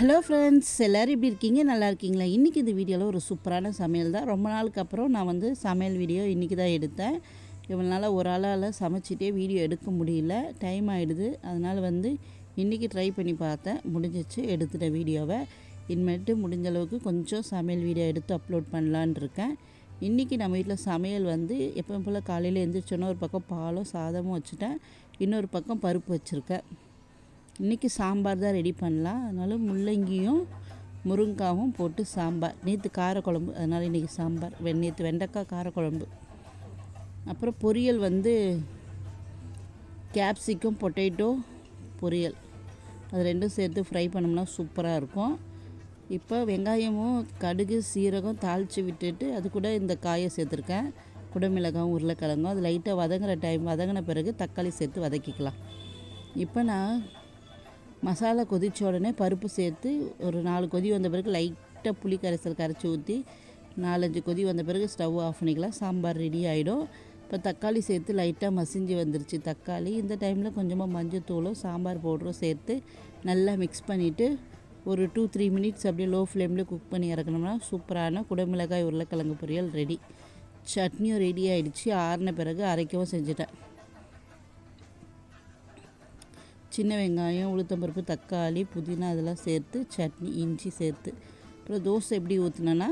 Hello friends எல்லோரும் எப்படி இருக்கீங்க? நல்லா இருக்கீங்களா? இன்றைக்கி இந்த வீடியோவில் ஒரு சூப்பரான சமையல் தான். ரொம்ப நாளுக்கு அப்புறம் நான் வந்து சமையல் வீடியோ இன்றைக்கி தான் எடுத்தேன். இவனால் ஒரு ஆளால் சமைச்சிட்டே வீடியோ எடுக்க முடியல. டைம் ஆகிடுது அதனால் வந்து இன்றைக்கி ட்ரை பண்ணி பார்த்தேன். முடிஞ்சிச்சு. எடுத்துட்டேன் வீடியோவை. இனிமேட்டு முடிஞ்ச அளவுக்கு கொஞ்சம் சமையல் வீடியோ எடுத்து அப்லோட் பண்ணலான் இருக்கேன். இன்றைக்கி நம்ம வீட்டில் சமையல் வந்து எப்பவும் போல் காலையில் எழுந்திரிச்சோன்னா ஒரு பக்கம் பாலும் சாதமும் வச்சுட்டேன். இன்னொரு பக்கம் பருப்பு வச்சுருக்கேன். இன்றைக்கி சாம்பார் தான் ரெடி பண்ணலாம். அதனால் முள்ளங்கியும் முருங்காவும் போட்டு சாம்பார். நேற்று காரக்குழம்பு. அதனால் இன்றைக்கி சாம்பார். வெ நேற்று வெண்டைக்காய் காரக்குழம்பு. அப்புறம் பொரியல் வந்து கேப்சிக்கம் பொட்டேட்டோ பொரியல். அது ரெண்டும் சேர்த்து ஃப்ரை பண்ணோம்னா சூப்பராக இருக்கும். இப்போ வெங்காயமும் கடுகு சீரகம் தாளித்து விட்டுட்டு அது கூட இந்த காயை சேர்த்துருக்கேன். குடமிளகாயும் உருளைக்கிழங்கும். அது லைட்டாக வதங்குற டைம் வதங்கின பிறகு தக்காளி சேர்த்து வதக்கிக்கலாம். இப்போ நான் மசாலா கொதித்த உடனே பருப்பு சேர்த்து ஒரு நாலு கொதி வந்த பிறகு லைட்டாக புளி கரைசல் கரைச்சி ஊற்றி நாலஞ்சு கொதி வந்த பிறகு ஸ்டவ் ஆஃப் பண்ணிக்கலாம். சாம்பார் ரெடி ஆகிடும் இப்போ தக்காளி சேர்த்து லைட்டாக மசிஞ்சு வந்துருச்சு. தக்காளி இந்த டைமில் கொஞ்சமாக மஞ்சத்தூளும் சாம்பார் பவுடரும் சேர்த்து நல்லா மிக்ஸ் பண்ணிவிட்டு ஒரு டூ த்ரீ மினிட்ஸ் அப்படியே லோ ஃப்ளேமில் குக் பண்ணி இறக்கணும்னா சூப்பரான குடமிளகாய் உருளைக்கிழங்கு பொரியல் ரெடி சட்னியும் ரெடி ஆகிடுச்சு ஆறின பிறகு அரைக்கவும் செஞ்சுட்டேன். சின்ன வெங்காயம் உளுத்தம்பருப்பு தக்காளி புதினா அதெல்லாம் சேர்த்து சட்னி இஞ்சி சேர்த்து. அப்புறம் தோசை எப்படி ஊற்றினேன்னா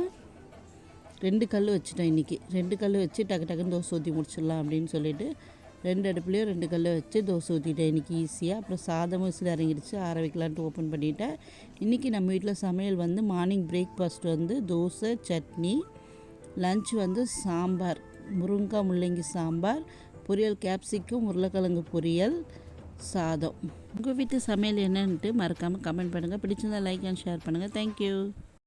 ரெண்டு கல் வச்சுட்டேன் இன்றைக்கி ரெண்டு கல் வச்சு டக்கு டக்குன்னு தோசை ஊற்றி முடிச்சிடலாம் அப்படின்னு சொல்லிட்டு ரெண்டு அடுப்புலேயும் ரெண்டு கல் வச்சு தோசை ஊற்றிட்டேன் இன்றைக்கி ஈஸியாக அப்புறம் சாதமும் சில இறங்கிடுச்சு ஆற வைக்கலான்ட்டு ஓப்பன் பண்ணிவிட்டேன் இன்றைக்கி நம்ம வீட்டில் சமையல் வந்து மார்னிங் பிரேக்ஃபாஸ்ட் வந்து தோசை சட்னி லஞ்ச் வந்து சாம்பார். முருங்காய் முள்ளங்கி சாம்பார் பொரியல் கேப்சிக்கும் உருளைக்கிழங்கு பொரியல் சாதம். உங்கள் வீட்டு சமையல் என்னன்ட்டு மறக்காமல் கமெண்ட் பண்ணுங்கள் பிடிச்சிருந்தால் லைக் அண்ட் ஷேர் பண்ணுங்கள் தேங்க்யூ